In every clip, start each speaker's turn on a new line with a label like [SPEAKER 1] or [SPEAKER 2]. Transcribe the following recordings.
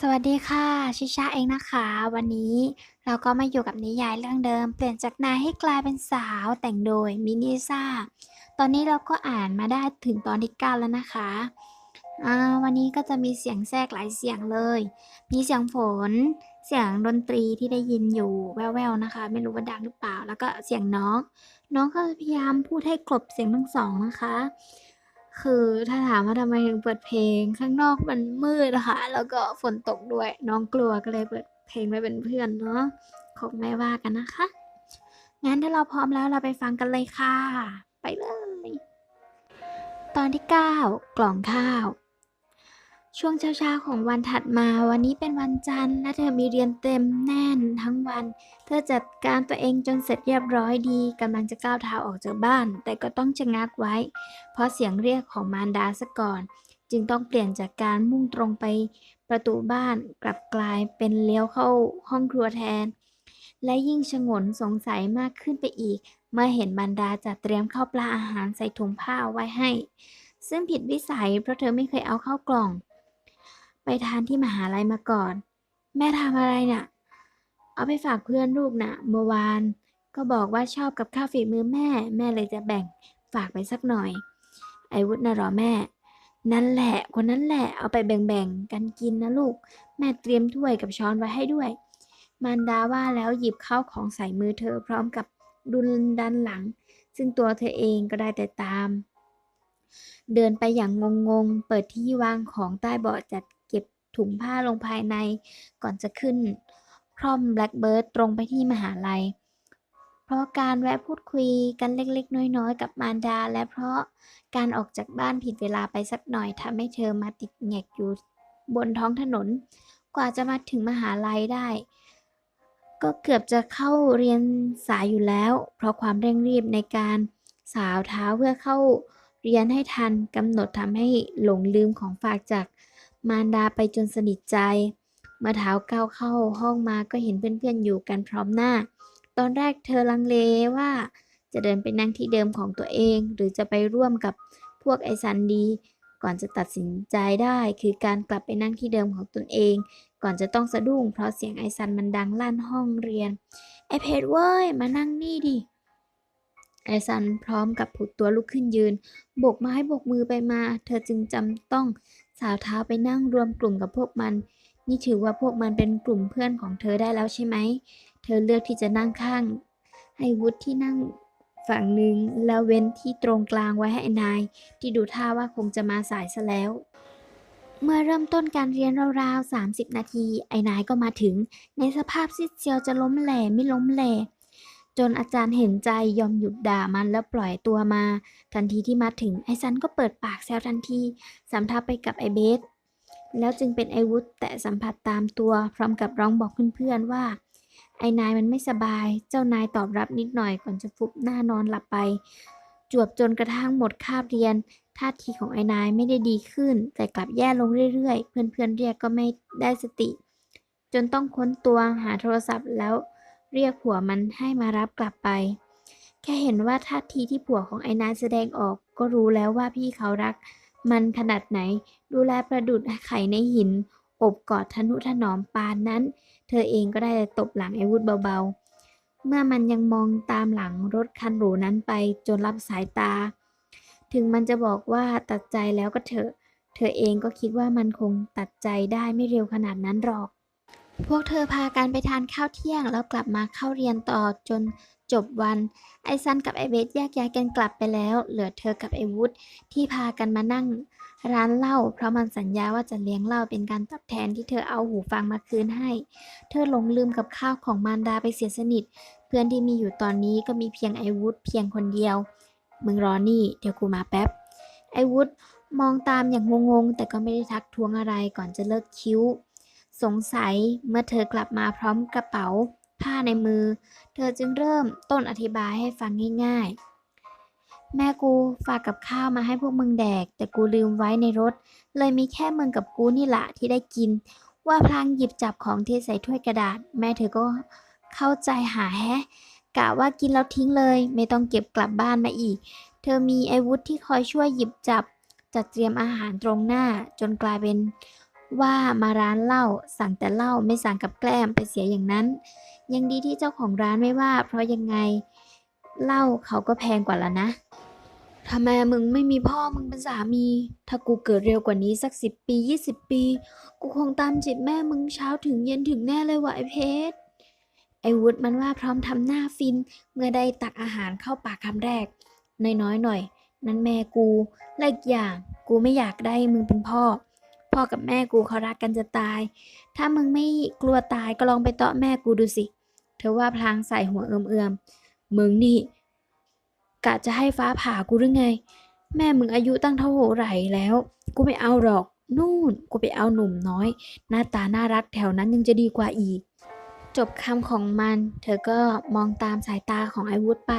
[SPEAKER 1] สวัสดีค่ะ ชิชาเองนะคะ วันนี้เราก็มาอยู่กับนิยายเรื่องเดิม เปลี่ยนจากนายให้กลายเป็นสาวแต่งโดยมินิซ่า ตอนนี้เราก็อ่านมาได้ถึงตอนที่9แล้วนะคะวันนี้ก็จะมีเสียงแทรกหลายเสียงเลย มีเสียงฝน เสียงดนตรีที่ได้ยินอยู่แว่วๆนะคะ ไม่รู้ว่าดังหรือเปล่า แล้วก็เสียงน้อง น้องก็พยายามพูดให้กลบเสียงทั้งสองนะคะ คือถ้าถามว่าทำไมถึงเปิดเพลงข้างนอกมันมืดนะค่ะแล้วก็ฝนตกด้วยน้องกลัวก็เลยเปิดเพลงไว้เป็นเพื่อนเนาะคงไม่ว่ากันนะคะงั้นถ้าเราพร้อมแล้วเราไปฟังกันเลยค่ะ ไปเลย ตอนที่ 9 กล่องข้าว ช่วงเช้าๆของวันถัดมา วันนี้เป็นวันจันทร์ และเธอมีเรียนเต็มแน่นทั้งวัน เธอจัดการตัวเองจนเสร็จเรียบร้อยดีกำลังจะก้าวเท้าออกจากบ้าน แต่ก็ต้องชะงักไว้ เพราะเสียงเรียกของมารดาซะก่อน จึงต้องเปลี่ยนจากการมุ่งตรงไปประตูบ้านกลับกลายเป็นเลี้ยวเข้าห้องครัวแทน และยิ่งชงนสงสัยมากขึ้นไปอีก เมื่อเห็นมารดาจัดเตรียมข้าวปลาอาหารใส่ถุงผ้าไว้ให้ ซึ่งผิดวิสัยเพราะเธอไม่เคยเอาเข้าวกล่อง ไปทานที่มหาลัยมาก่อน แม่ทำอะไรน่ะ เอาไปฝากเพื่อนลูกน่ะเมื่อวาน ก็บอกว่าชอบกับข้าวฝีมือแม่ แม่เลยจะแบ่งฝากไปสักหน่อย ไอวุฒนะหรอแม่ นั่นแหละคนนั้นแหละเอาไปแบ่งๆกันกินนะลูก แม่เตรียมถ้วยกับช้อนไว้ให้ด้วย มารดาว่าแล้วหยิบข้าวของใส่มือเธอพร้อมกับดุลดันหลัง ซึ่งตัวเธอเองก็ได้แต่ตาม เดินไปอย่างงงๆ เปิดที่วางของใต้เบาะจัด ถุงผ้าลงภายใน ก่อนจะขึ้นคร่อมแบล็กเบิร์ดตรงไปที่มหาลัย เพราะการแวะพูดคุยกันเล็กๆ น้อยๆ กับมารดา และเพราะการออกจากบ้านผิดเวลาไปสักหน่อยทำให้เธอมาติดแงกอยู่บนท้องถนน กว่าจะมาถึงมหาลัยได้ ก็เกือบจะเข้าเรียนสายอยู่แล้ว เพราะความเร่งรีบในการสาวเท้าเพื่อเข้าเรียนให้ทันกำหนดทำให้หลงลืมของฝากจาก มารดาไปจนสนิทใจ เมื่อเท้าก้าวเข้าห้องมาก็เห็นเพื่อนๆอยู่กันพร้อมหน้า ตอนแรกเธอลังเลว่าจะเดินไปนั่งที่เดิมของตัวเอง หรือจะไปร่วมกับพวกไอซันดี ก่อนจะตัดสินใจได้คือการกลับไปนั่งที่เดิมของตนเอง ก่อนจะต้องสะดุ้งเพราะเสียงไอซันมันดังลั่นห้องเรียน ไอเพจเว้ย มานั่งนี่ดิไอซันพร้อมกับผุดตัวลุกขึ้นยืน โบกไม้โบกมือไปมา เธอจึงจำต้อง สาวเท้าไปนั่งรวมกลุ่มกับพวกมัน นี่ถือว่าพวกมันเป็นกลุ่มเพื่อนของเธอได้แล้วใช่ไหม เธอเลือกที่จะนั่งข้าง ให้วุฒที่นั่งฝั่งหนึ่งแล้วเว้นที่ตรงกลางไว้ให้นาย ที่ดูท่าว่าคงจะมาสายซะแล้ว เมื่อเริ่มต้นการเรียนราวๆ30 นาที ไอ้นายก็มาถึง ในสภาพซิดเซียวจะล้มแหล่ไม่ล้มแหล่ จนอาจารย์เห็นใจยอมหยุดด่ามันแล้วปล่อยตัวมา ทันทีที่มาถึงไอ้ซันก็เปิดปากแซวทันทีสำทับไปกับไอ้เบส แล้วจึงเป็นไอ้วุฒแต่สัมผัสตามตัว พร้อมกับร้องบอกเพื่อนๆว่า ไอ้นายมันไม่สบาย เจ้านายตอบรับนิดหน่อยก่อนจะฟุบหน้านอนหลับไป จวบจนกระทั่งหมดคาบเรียนท่าทีของไอ้นายไม่ได้ดีขึ้น แต่กลับแย่ลงเรื่อยๆ เพื่อนๆเรียกก็ไม่ได้สติ จนต้องค้นตัวหาโทรศัพท์แล้ว เรียกผัวมันให้มารับกลับไป แค่เห็นว่าท่าทีที่ผัวของไอ้นายแสดงออกก็รู้แล้วว่าพี่เขารัก มันขนาดไหน ดูแลประดุดไข่ในหิน อบกอดทนุถนอมปานนั้น เธอเองก็ได้แต่ตบหลังไอ้วุฒเบาๆ เมื่อมันยังมองตามหลังรถคันหรูนั้นไปจนรับสายตา ถึงมันจะบอกว่าตัดใจแล้วก็เถอะ เธอเองก็คิดว่ามันคงตัดใจได้ไม่เร็วขนาดนั้นหรอก พวกเธอพากันไปทานข้าวเที่ยง แล้วกลับมาเข้าเรียนต่อจนจบวัน ไอซันกับไอเบสแยกย้ายกันกลับไปแล้ว เหลือเธอกับไอวุฒที่พากันมานั่งร้านเหล้าเพราะมันสัญญาว่าจะเลี้ยงเหล้าเป็นการตอบแทนที่เธอเอาหูฟังมาคืนให้ เธอหลงลืมกับข้าวของมารดาไปเสียสนิท เพื่อนที่มีอยู่ตอนนี้ก็มีเพียงไอวุฒเพียงคนเดียว มึงรอนี่ เดี๋ยวกูมาแป๊บ ไอวุฒมองตามอย่างงงๆแต่ก็ไม่ได้ทักท้วงอะไรก่อนจะเลิกคิ้ว สงสัยเมื่อเธอกลับมาพร้อมกระเป๋า ผ้าในมือ เธอจึงเริ่มต้นอธิบายให้ฟังง่ายๆ แม่กูฝากกับข้าวมาให้พวกมึงแดก แต่กูลืมไว้ในรถ เลยมีแค่มึงกับกูนี่แหละที่ได้กิน ว่าพลางหยิบจับของที่ใส่ถ้วยกระดาษ แม่เธอก็เข้าใจหาแฮะกะว่ากินแล้วทิ้งเลย ไม่ต้องเก็บกลับบ้านมาอีก เธอมีไอวุธที่คอยช่วยหยิบจับจัดเตรียมอาหารตรงหน้าจนกลายเป็น ว่ามาร้านเหล้าสั่งแต่เหล้าไม่สั่งกับแกล้มไปเสียอย่างนั้น ยังดีที่เจ้าของร้านไม่ว่า เพราะยังไงเหล้าเขาก็แพงกว่าละนะทำไมมึงไม่มีพ่อมึงเป็นสามี ถ้ากูเกิดเร็วกว่านี้สักสิบปียี่สิบปี กูคงตามจิตแม่มึงเช้าถึงเย็นถึงแน่เลยว่ะไอเพชรไอวุฒมันว่าพร้อมทำหน้าฟิน เมื่อได้ตักอาหารเข้าปากคำแรก น้อยๆหน่อย นั่นแม่กูและอีกอย่างกูไม่อยากได้มึงเป็นพ่อ พ่อกับแม่กูเขารักกันจะตาย ถ้ามึงไม่กลัวตายก็ลองไปเตาะแม่กูดูสิ เธอว่าพลางใส่หัวเอื่อมๆมึงนี่กะจะให้ฟ้าผ่ากูหรือไง แม่มึงอายุตั้งเท่าไหร่แล้ว กูไม่เอาหรอก นู่นกูไปเอาหนุ่มน้อย หน้าตาน่ารักแถวนั้นยังจะดีกว่าอีก จบคำของมัน เธอก็มองตามสายตาของไอวุธไป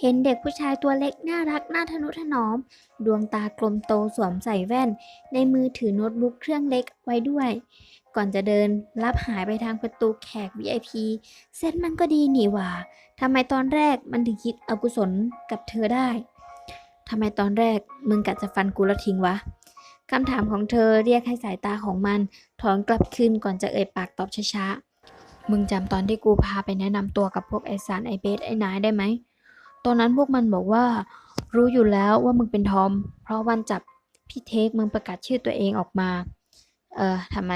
[SPEAKER 1] เห็นเด็กผู้ชายตัวเล็กน่ารักน่าทนุถนอม ดวงตากลมโตสวมใส่แว่น ในมือถือโน้ตบุ๊กเครื่องเล็กไว้ด้วย ก่อนจะเดินรับหายไปทางประตูแขก VIP เซ็ตมันก็ดีนี่ว่าทำไมตอนแรกมันถึงคิดอกุศลกับเธอได้ทำไมตอนแรกมึงกะจะฟันกูแล้วทิ้งวะคำถามของเธอเรียกให้สายตาของมันถอนกลับคืนก่อนจะเอ่ยปากตอบช้าๆ มึงจำตอนที่กูพาไปแนะนำตัวกับพวกไอสารไอเบสไอนายได้ไหม ตอนนั้นพวกมันบอกว่า รู้อยู่แล้วว่ามึงเป็นทอม เพราะวันจับพี่เทคมึงประกาศชื่อตัวเองออกมา เออทำไม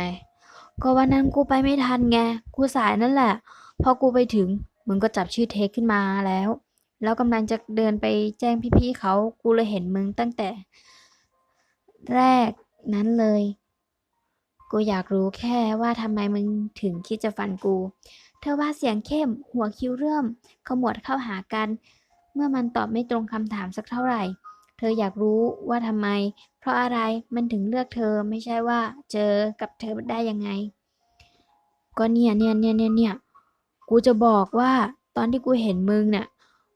[SPEAKER 1] ก็วันนั้นกูไปไม่ทันไง กูสายนั่นแหละ พอกูไปถึง มึงก็จับชื่อเทคขึ้นมาแล้ว แล้วกำลังจะเดินไปแจ้งพี่ๆเขา กูเลยเห็นมึงตั้งแต่ แรกนั้นเลย กูอยากรู้แค่ว่าทำไมมึงถึงคิดจะฟันกู เธอว่าเสียงเข้ม หัวคิ้วเริ่ม ขมวดเข้าหากัน เมื่อมันตอบไม่ตรงคำถามสักเท่าไหร่ เธออยากรู้ว่าทำไม เพราะอะไรมันถึงเลือกเธอไม่ใช่ว่าเจอกับเธอได้ยังไง ก็เนี่ยเนี่ยเนี่ยเนี่ยเนี่ยกูจะบอกว่าตอนที่กูเห็นมึงเนี่ย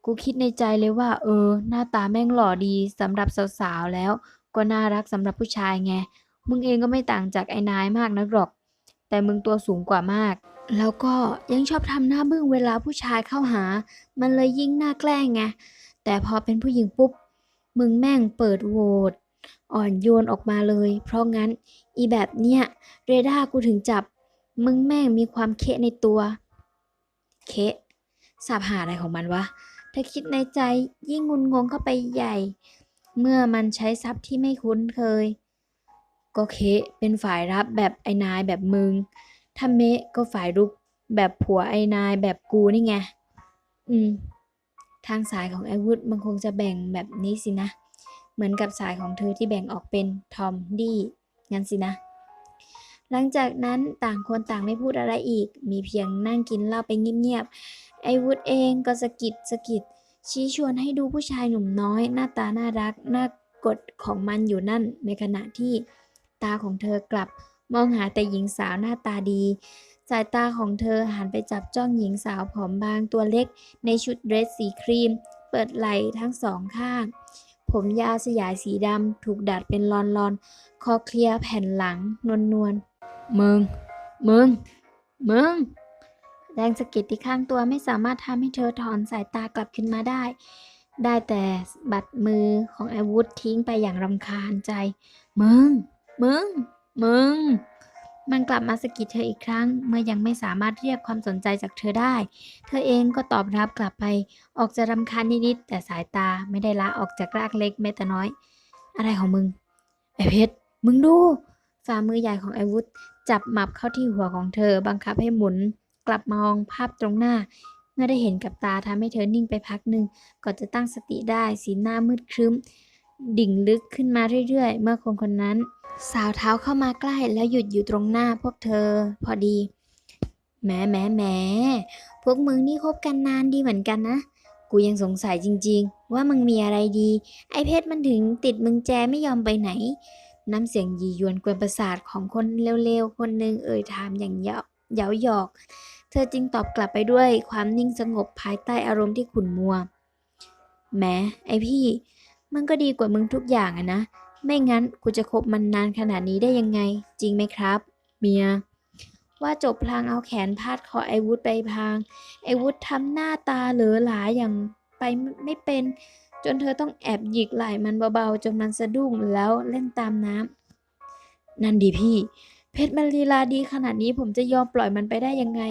[SPEAKER 1] กูคิดในใจเลยว่า เออ หน้าตาแม่งหล่อดีสำหรับสาวๆแล้ว ก็น่ารักสำหรับผู้ชายไง มึงเองก็ไม่ต่างจากไอ้นายมากนักหรอก แต่มึงตัวสูงกว่ามาก แล้วก็ยังชอบทำหน้าบึ้งเวลาผู้ชายเข้าหา มันเลยยิ่งหน่าแกล้งไง แต่พอเป็นผู้หญิงปุ๊บ มึงแม่งเปิดโหวตอ่อนโยนออกมาเลย เพราะงั้นอีแบบเนี้ยเรดาร์กูถึงจับ มึงแม่งมีความเคะในตัว เคะสาบหาอะไรของมันวะถ้าคิดในใจยิ่งงุนงงเข้าไปใหญ่ เมื่อมันใช้ศัพท์ที่ไม่คุ้นเคย ก็เคเป็นฝ่ายรับแบบไอ้นายแบบมึง ถ้าเมะก็ฝ่ายรุกแบบผัวไอ้นายแบบกูนี่ไง อืม ทางสายของไอวุฒมันคงจะแบ่งแบบนี้สินะ เหมือนกับสายของเธอที่แบ่งออกเป็นทอมดี้งั้นสินะ หลังจากนั้นต่างคนต่างไม่พูดอะไรอีก มีเพียงนั่งกินเหล้าไปเงียบๆ ไอวุฒเองก็สะกิดสะกิดชี้ชวนให้ดูผู้ชายหนุ่มน้อย หน้าตาน่ารักน่ากดของมันอยู่นั่นในขณะที่ ตาของเธอกลับมองหาแต่หญิงสาวหน้าตาดี สายตาของเธอหันไปจับจ้องหญิงสาวผอมบางตัวเล็ก ในชุดเดรสสีครีม เปิดไหล่ทั้งสองข้าง ผมยาวสยายสีดำถูกดัดเป็นลอนๆ คอเคลียแผ่นหลังนวลนวลๆมึง มึง มึง แรงสะกิดที่ข้างตัวไม่สามารถทำให้เธอถอนสายตากลับขึ้นมาได้ ได้แต่บัดมือของอาวุธทิ้งไปอย่างรำคาญใจ มึง มึง มึง มันกลับมาสะกิดเธออีกครั้ง เมื่อยังไม่สามารถเรียกความสนใจจากเธอได้ เธอเองก็ตอบรับกลับไป ออกจะรำคาญนิดๆแต่สายตาไม่ได้ละออกจากรากเล็กแม้แต่น้อย อะไรของมึง ไอเพชร มึงดู ฝ่ามือใหญ่ของไอวุธ จับหมับเข้าที่หัวของเธอ บังคับให้หมุน กลับมองภาพตรงหน้าเมื่อได้เห็นกับตาทำให้เธอนิ่งไปพักหนึ่งก่อนจะตั้งสติได้สีหน้ามืดครึ้ม ดิ่งลึกขึ้นมาเรื่อยๆ เมื่อคนคนนั้น สาวเท้าเข้ามาใกล้แล้วหยุดอยู่ตรงหน้าพวกเธอ พอดีแหมแหมแหมพวกมึงนี่คบกันนานดีเหมือนกันนะ กูยังสงสัยจริง ๆ ว่ามึงมีอะไรดี ไอเพชรมันถึงติดมึงแจไม่ยอมไปไหน น้ำเสียงยียวนกวนประสาทของคนเร็วๆ คนหนึ่งเอ่ยถามอย่างเยาเย้าหยอก เธอจึงตอบกลับไปด้วยความนิ่งสงบภายใต้อารมณ์ที่ขุ่นมัวแหมไอพี่ มันก็ดีกว่ามึงทุกอย่างอะนะ ไม่งั้นกูจะคบมันนานขนาดนี้ได้ยังไง จริงไหมครับ เมีย ว่าจบพลางเอาแขนพาดคอไอวุธไปพาง ไอวุธทำหน้าตาเหลือหลาอย่างไปไม่เป็น จนเธอต้องแอบหยิกไหล่มันเบาๆ จนมันสะดุ้งแล้วเล่นตามน้ำนั่นดีพี่ เพชรมันลีลาดีขนาดนี้ผมจะยอมปล่อยมันไปได้ยังไง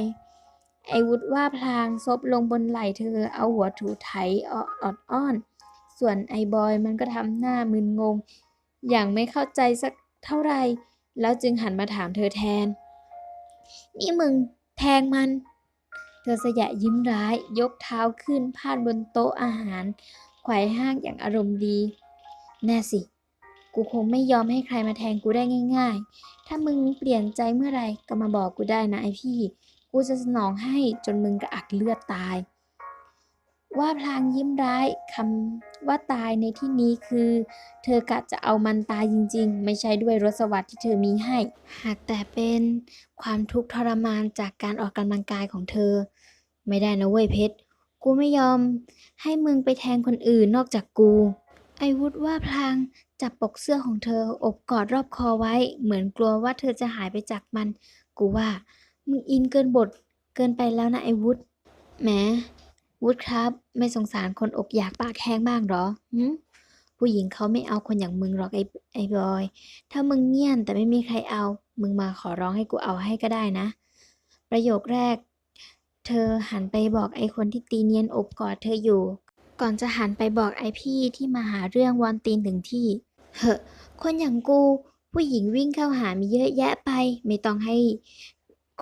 [SPEAKER 1] ไอวุฒว่าพลางซบลงบนไหล่เธอเอาหัวถูไถออดอ้อน ส่วนไอบอยมันก็ทำหน้ามึนงง อย่างไม่เข้าใจสักเท่าไหร่แล้วจึงหันมาถามเธอแทน นี่มึงแทงมัน เธอสยะยิ้มร้าย ยกเท้าขึ้นพาดบนโต๊ะอาหารไขว่ห้างอย่างอารมณ์ดี แน่สิ กูคงไม่ยอมให้ใครมาแทงกูได้ง่าย ๆ ถ้ามึงเปลี่ยนใจเมื่อไรก็มาบอกกูได้นะไอพี่ กูจะสนองให้จนมึงกระอักเลือดตาย ว่าพลางยิ้มร้ายคำว่าตายในที่นี้คือ เธอกะจะเอามันตายจริง ๆ ไม่ใช่ด้วยรสสวัสดิ์ที่เธอมีให้ หากแต่เป็นความทุกข์ทรมานจากการออกกำลังกายของเธอ ไม่ได้นะเว้ยเพชรกูไม่ยอม ให้มึงไปแทงคนอื่นนอกจากกู ไอวุฒว่าพลางจับปกเสื้อของเธออบกอดรอบคอไว้ เหมือนกลัวว่าเธอจะหายไปจากมัน กูว่า มึงอินเกินบทเกินไปแล้วนะไอวุฒแหม วุฒครับ ไม่สงสารคนอกอยากปากแห้งบ้างเหรอหืผู้หญิงเขาไม่เอาคนอย่างมึงหรอกไอ้ไอ้บอย ถ้ามึงเงียนแต่ไม่มีใครเอา มึงมาขอร้องให้กูเอาให้ก็ได้นะ ประโยคแรก เธอหันไปบอกไอ้คนที่ตีเนียนอบกอดเธออยู่ ก่อนจะหันไปบอกไอ้พี่ที่มาหาเรื่องวอนตีนถึงที่ เหอะ คนอย่างกู ผู้หญิงวิ่งเข้าหามีเยอะแยะไป ไม่ต้องให้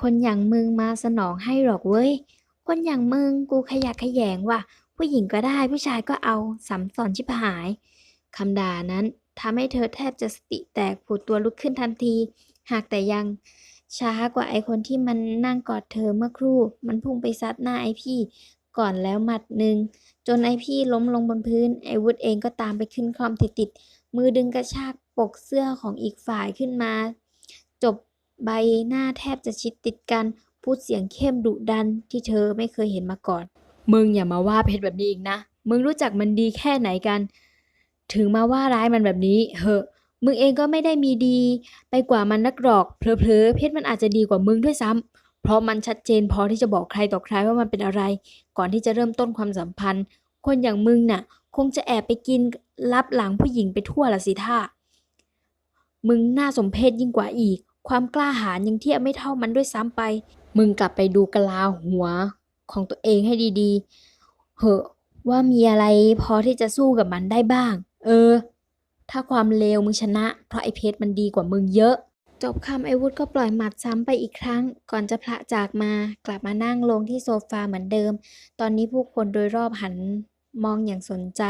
[SPEAKER 1] คนอย่างมึงมาสนองให้หรอกเว้ย คนอย่างมึงกูขยะแขยงว่ะ ผู้หญิงก็ได้ผู้ชายก็เอาสำสอนชิบหายคำด่านั้นทำให้เธอแทบจะสติแตกผูดตัวลุกขึ้นทันที หากแต่ยังช้ากว่าไอคนที่มันนั่งกอดเธอเมื่อครู่ มันพุ่งไปซัดหน้าไอพี่ ก่อนแล้วหมัดหนึ่ง จนไอพี่ล้มลงบนพื้น ไอวุฒเองก็ตามไปขึ้นคลอมติดๆมือดึงกระชากปกเสื้อของอีกฝ่ายขึ้นมา จบใบหน้าแทบจะชิดติดกัน พูดเสียงเข้มดุดันที่เธอไม่เคยเห็นมาก่อน
[SPEAKER 2] มึงอย่ามาว่าเพชรแบบนี้อีกนะ มึงรู้จักมันดีแค่ไหนกัน ถึงมาว่าร้ายมันแบบนี้เหอะ มึงเองก็ไม่ได้มีดี ไปกว่ามันนักหรอก เพลอๆเพชรมันอาจจะดีกว่ามึงด้วยซ้ำเพราะมันชัดเจนพอที่จะบอกใครต่อใครว่ามันเป็นอะไร ก่อนที่จะเริ่มต้นความสัมพันธ์ คนอย่างมึงน่ะ คงจะแอบไปกินลับหลังผู้หญิงไปทั่วละสิท่า มึงน่าสมเพชยิ่งกว่าอีก ความกล้าหาญยังเทียบไม่เท่ามันด้วยซ้ำไป มึงกลับไปดูกะลาหัวของตัวเองให้ดีๆ เหอะว่ามีอะไรพอที่จะสู้กับมันได้บ้าง เออ ถ้าความเลวมึงชนะ เพราะไอ้เพชรมันดีกว่ามึงเยอะ
[SPEAKER 1] จบคำไอวุฒก็ปล่อยหมัดซ้ำไปอีกครั้ง ก่อนจะพละจากมากลับมานั่งลงที่โซฟาเหมือนเดิม ตอนนี้ผู้คนโดยรอบหันมองอย่างสนใจ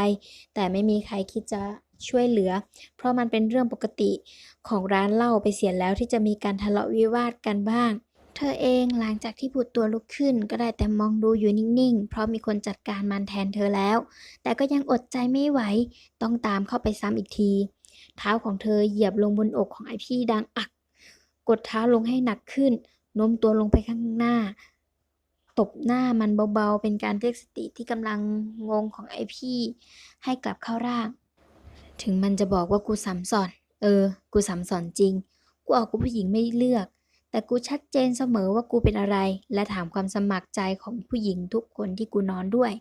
[SPEAKER 1] แต่ไม่มีใครคิดจะช่วยเหลือ เพราะมันเป็นเรื่องปกติของร้านเหล้าไปเสียแล้วที่จะมีการทะเลาะวิวาทกันบ้าง เธอเองหลังจากที่ผุดตัวลุกขึ้น ก็ได้แต่มองดูอยู่นิ่งๆ เพราะมีคนจัดการมันแทนเธอแล้ว แต่ก็ยังอดใจไม่ไหว ต้องตามเข้าไปซ้ำอีกที เท้าของเธอเหยียบลงบนอกของไอพี่ดังอัก กดเท้าลงให้หนักขึ้นโน้มตัวลงไปข้างหน้า ตบหน้ามันเบาๆ เป็นการเรียกสติที่กำลังงงของไอพี่ ให้กลับเข้าร่าง ถึงมันจะบอกว่ากูสามสอน เออ กูสามสอนจริง กูเอากูผู้หญิงไม่เลือก แต่กูชัดเจนเสมอว่ากูเป็นอะไร และถามความสมัครใจของผู้หญิงทุกคนที่กูนอนด้วย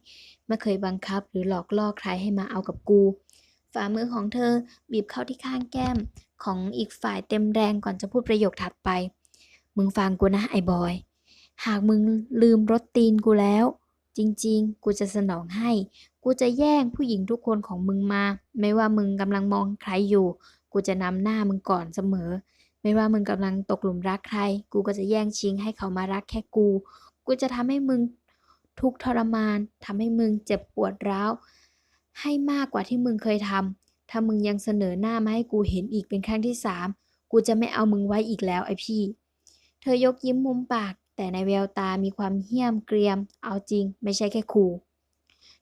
[SPEAKER 1] ไม่เคยบังคับหรือหลอกล่อใครให้มาเอากับกู ฝ่ามือของเธอบีบเข้าที่ข้างแก้มของอีกฝ่ายเต็มแรงก่อนจะพูดประโยคถัดไป มึงฟังกูนะไอ้บอย หากมึงลืมรถตีนกูแล้ว จริงๆ กูจะสนองให้ กูจะแย่งผู้หญิงทุกคนของมึงมา ไม่ว่ามึงกำลังมองใครอยู่ กูจะนำหน้ามึงก่อนเสมอ ไม่ว่ามึงกำลังตกหลุมรักใคร กูก็จะแย่งชิงให้เขามารักแค่กู กูจะทำให้มึงทุกทรมานทำให้มึงเจ็บปวดร้าว ให้มากกว่าที่มึงเคยทำ ถ้ามึงยังเสนอหน้ามาให้กูเห็นอีกเป็นครั้งที่สาม กูจะไม่เอามึงไว้อีกแล้วไอพี่ เธอยกยิ้มมุมปาก แต่ในแววตามีความเหี้ยมเกรียม เอาจริง ไม่ใช่แค่ขู่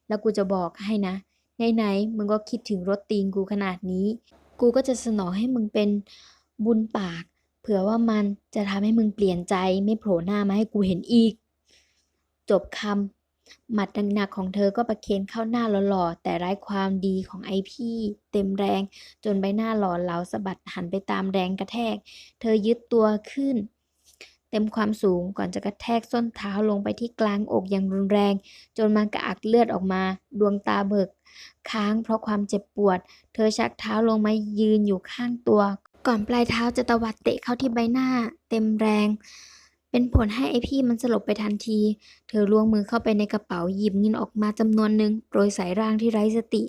[SPEAKER 1] แล้วกูจะบอกให้นะ ไหนๆ มึงก็คิดถึงรถตีนกูขนาดนี้ กูก็จะสนองให้มึงเป็น บุญปาก เผื่อว่ามันจะทำให้มึงเปลี่ยนใจไม่โผล่หน้ามาให้กูเห็นอีก จบคำหมัดหนักๆของเธอก็ประเคนเข้าหน้าหล่อๆ แต่ไร้ความดีของไอพี่ เต็มแรง จนใบหน้าหล่อเหลาสะบัดหันไปตามแรงกระแทก เธอยึดตัวขึ้นเต็มความสูงก่อนจะกระแทกส้นเท้าลงไปที่กลางอกอย่างรุนแรง จนมันกระอักเลือดออกมา ดวงตาเบิก ค้างเพราะความเจ็บปวด เธอชักเท้าลงมายืนอยู่ข้างตัว ก่อนปลายเท้าจะตวัดเตะเข้าที่ใบหน้า เต็มแรง เป็นผลให้ไอพี่มันสลบไปทันที เธอล้วงมือเข้าไปในกระเป๋าหยิบเงินออกมาจำนวนหนึ่งโปรยใส่ร่างที่ไร้สติ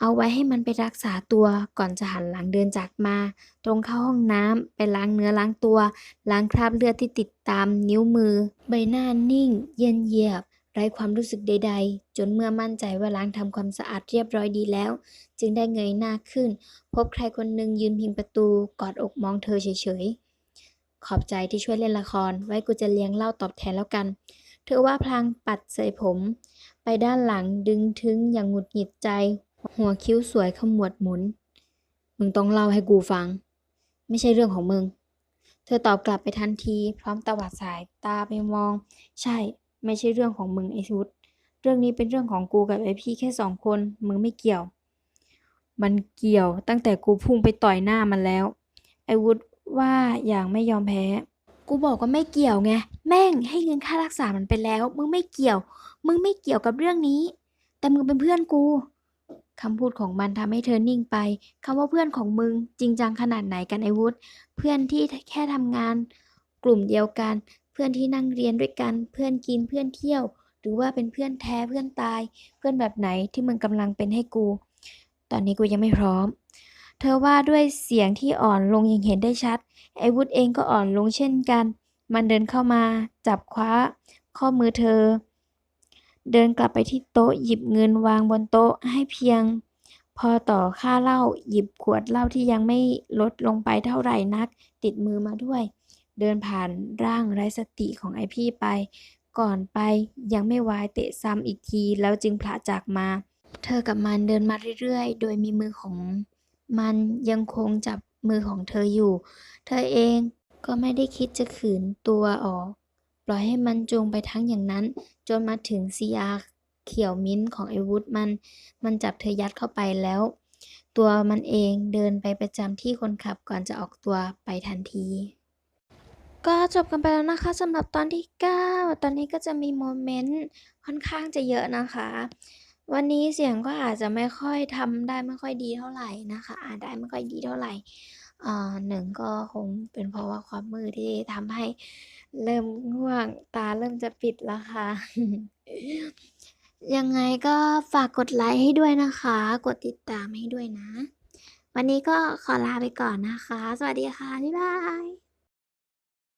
[SPEAKER 1] เอาไว้ให้มันไปรักษาตัวก่อนจะหันหลังเดินจากมา ตรงเข้าห้องน้ำไปล้างเนื้อล้างตัว ล้างคราบเลือดที่ติดตามนิ้วมือ ใบหน้านิ่ง เย็นเยียบ ไร้ความรู้สึกใด ๆ จนเมื่อมั่นใจว่าล้างทำความสะอาดเรียบร้อยดีแล้ว จึงได้เงยหน้าขึ้น พบใครคนหนึ่งยืนพิงประตู กอดอกมองเธอเฉยๆ ขอบใจที่ช่วยเล่นละคร ไว้กูจะเลี้ยงเหล่าตอบแทนแล้วกัน เธอว่าพลางปัดเสยผม ไปด้านหลังดึงทึงอย่างหงุดหงิดใจ หัวคิ้วสวยขมวดหมุน มึงต้องเล่าให้กูฟัง ไม่ใช่เรื่องของมึง เธอตอบกลับไปทันที พร้อมตวัดสายตาไปมอง ใช่ ไม่ใช่เรื่องของมึงไอ้วุฒเรื่องนี้เป็นเรื่องของกูกับไอพี่แค่สองคน มึงไม่เกี่ยว มันเกี่ยวตั้งแต่กูพุ่งไปต่อยหน้ามันแล้ว ไอ้วุฒว่าอย่างไม่ยอมแพ้ กูบอกว่าไม่เกี่ยวไง แม่งให้เงินค่ารักษามันไปแล้ว มึงไม่เกี่ยว มึงไม่เกี่ยวกับเรื่องนี้ แต่มึงเป็นเพื่อนกูคำพูดของมันทำให้เธอนิ่งไป คำว่าเพื่อนของมึงจริงจังขนาดไหนกันไอ้วุฒเพื่อนที่แค่ทำงาน กลุ่มเดียวกัน เพื่อนที่นั่งเรียนด้วยกัน เพื่อนกินเพื่อนเที่ยว หรือว่าเป็นเพื่อนแท้เพื่อนตาย เพื่อนแบบไหนที่มึงกำลังเป็นให้กู ตอนนี้กูยังไม่พร้อม เธอว่าด้วยเสียงที่อ่อนลงย่างเห็นได้ชัด ไอ้วุฒเองก็อ่อนลงเช่นกัน มันเดินเข้ามา จับคว้า ข้อมือเธอ เดินกลับไปที่โต๊ะหยิบเงินวางบนโต๊ะให้เพียงพอต่อค่าเหล้าหยิบขวดเหล้าที่ยังไม่ลดลงไปเท่าไหร่นัก ติดมือมาด้วย เดินผ่านร่างไร้สติของไอพี่ไป ก่อนไปยังไม่วายเตะซ้ำอีกทีแล้วจึงผละจากมา เธอกับมันเดินมาเรื่อยๆ โดยมีมือของมันยังคงจับมือของเธออยู่ เธอเองก็ไม่ได้คิดจะขืนตัวออก ปล่อยให้มันจูงไปทั้งอย่างนั้น จนมาถึงซีอาเขียวมิ้นท์ของไอวุฒมัน มันจับเธอยัดเข้าไปแล้ว ตัวมันเองเดินไปประจำที่คนขับก่อนจะออกตัวไปทันที ก็จบกันไปแล้วนะคะสำหรับตอนที่ 9 ตอนนี้ก็จะมีโมเมนต์ค่อนข้างจะเยอะนะคะ วันนี้เสียงก็อาจจะไม่ค่อยทำได้ไม่ค่อยดีเท่าไหร่นะคะอาจได้ไม่ค่อยดีเท่าไหร่อ่าหนึ่งก็คงเป็นเพราะว่าความมืดที่ทำให้เริ่มง่วงตาเริ่มจะปิดแล้วค่ะ ยังไงก็ฝากกดไลค์ให้ด้วยนะคะ กดติดตามให้ด้วยนะ วันนี้ก็ขอลาไปก่อนนะคะ สวัสดีค่ะ บ๊ายบาย